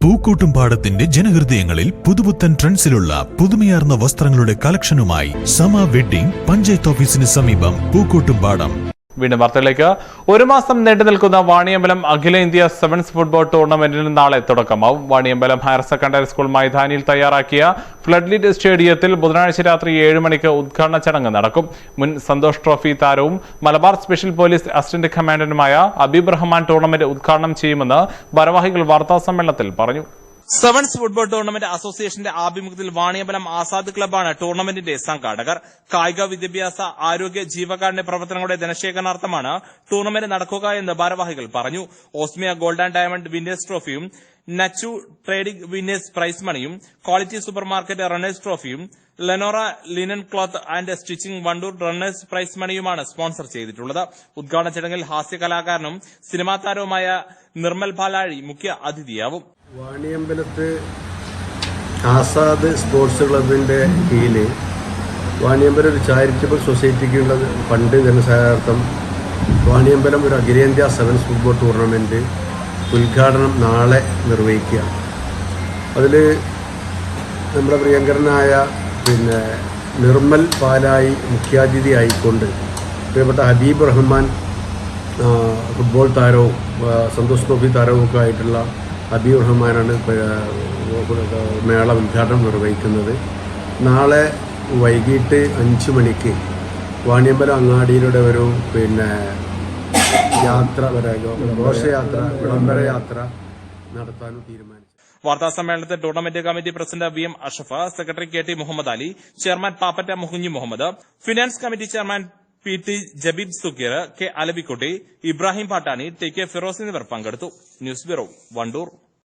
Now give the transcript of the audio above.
പൂക്കോട്ടുംപാടത്തിന്റെ ജനഹൃദയങ്ങളിൽ പുതുപുത്തൻ ട്രെൻഡ്സിലുള്ള പുതുമയാർന്ന വസ്ത്രങ്ങളുടെ കളക്ഷനുമായി സമ വെഡ്ഡിംഗ് പഞ്ചായത്ത് ഓഫീസിന് സമീപം പൂക്കോട്ടുംപാടം വീണ്ടും വാർത്തയിലേക്ക്. ഒരു മാസം നീണ്ടു നിൽക്കുന്ന വാണിയമ്പലം അഖില ഇന്ത്യ സെവൻസ് ഫുട്ബോൾ ടൂർണമെന്റിന് നാളെ തുടക്കമാവും. വാണിയമ്പലം ഹയർ സെക്കൻഡറി സ്കൂൾ മൈതാനിയിൽ തയ്യാറാക്കിയ ഫ്ലഡ് ലീഡ് സ്റ്റേഡിയത്തിൽ ബുധനാഴ്ച രാത്രി ഏഴ് മണിക്ക് ഉദ്ഘാടന ചടങ്ങ് നടക്കും. മുൻ സന്തോഷ് ട്രോഫി താരവും മലബാർ സ്പെഷ്യൽ പോലീസ് അസിസ്റ്റന്റ് കമാൻഡന്റുമായ അബീബ് റഹ്മാൻ ടൂർണമെന്റ് ഉദ്ഘാടനം ചെയ്യുമെന്ന് ഭാരവാഹികൾ വാർത്താസമ്മേളനത്തിൽ പറഞ്ഞു. സെവൻസ് ഫുട്ബോൾ ടൂർണമെന്റ് അസോസിയേഷന്റെ ആഭിമുഖ്യത്തിൽ വാണിയമ്പലം ആസാദ് ക്ലബ്ബാണ് ടൂർണമെന്റിന്റെ സംഘാടകർ. കായിക വിദ്യാഭ്യാസ ആരോഗ്യ ജീവകാരുണ്യ പ്രവർത്തനങ്ങളുടെ ധനശേഖരണാർത്ഥമാണ് ടൂർണമെന്റ് നടക്കുക എന്ന് ഭാരവാഹികൾ പറഞ്ഞു. Osmia gold and diamond winners ട്രോഫിയും Nachu trading winners prize മണിയും quality super market runners ട്രോഫിയും Lenora linen cloth and stitching Wandoor runners prize മണിയുമാണ് sponsor ചെയ്തിട്ടുള്ളത്. ഉദ്ഘാടന ചടങ്ങിൽ ഹാസ്യ കലാകാരനും സിനിമാ താരവുമായ നിർമ്മൽ പാലാഴി മുഖ്യ അതിഥിയാവും. വാണിയമ്പലത്ത് ആസാദ് സ്പോർട്സ് ക്ലബിന്റെ കീഴിൽ വാണിയമ്പലം ഒരു ചാരിറ്റബിൾ സൊസൈറ്റിക്കുള്ള ഫണ്ട് ധനസഹായാർത്ഥം വാണിയമ്പലം ഒരു അഖിലേന്ത്യാ സെവൻസ് ഫുട്ബോൾ ടൂർണമെന്റ് ഉദ്ഘാടനം നാളെ നിർവഹിക്കുക. അതിൽ നമ്മുടെ പ്രിയങ്കരനായ പിന്നെ നിർമ്മൽ പാലായി മുഖ്യാതിഥി ആയിക്കൊണ്ട് പ്രിയപ്പെട്ട ഹബീബ് റഹ്മാൻ ഫുട്ബോൾ താരവും സന്തോഷ് ട്രോഫി താരവും ഒക്കെ ആയിട്ടുള്ള ഹബീബ് റഹ്മാനാണ് മേള ഉദ്ഘാടനം നിർവഹിക്കുന്നത്. നാളെ വൈകിട്ട് അഞ്ച് മണിക്ക് വാണിയമ്പലം അങ്ങാടിയിലൂടെ ഒരു പിന്നെ യാത്ര ഘോഷയാത്ര വിളംബര യാത്ര നടത്താനും തീരുമാനിച്ചു. വാർത്താ സമ്മേളനത്തിൽ tournament committee president V M Ashafa secretary K T Muhammad Ali chairman Pappatta Muhunji Muhammad finance committee chairman P T Jabeeb Sukkeer K Alabikutty Ibrahim Pattani T K Firoz എന്നിവർ പങ്കെടുത്തു. News bureau Wandoor.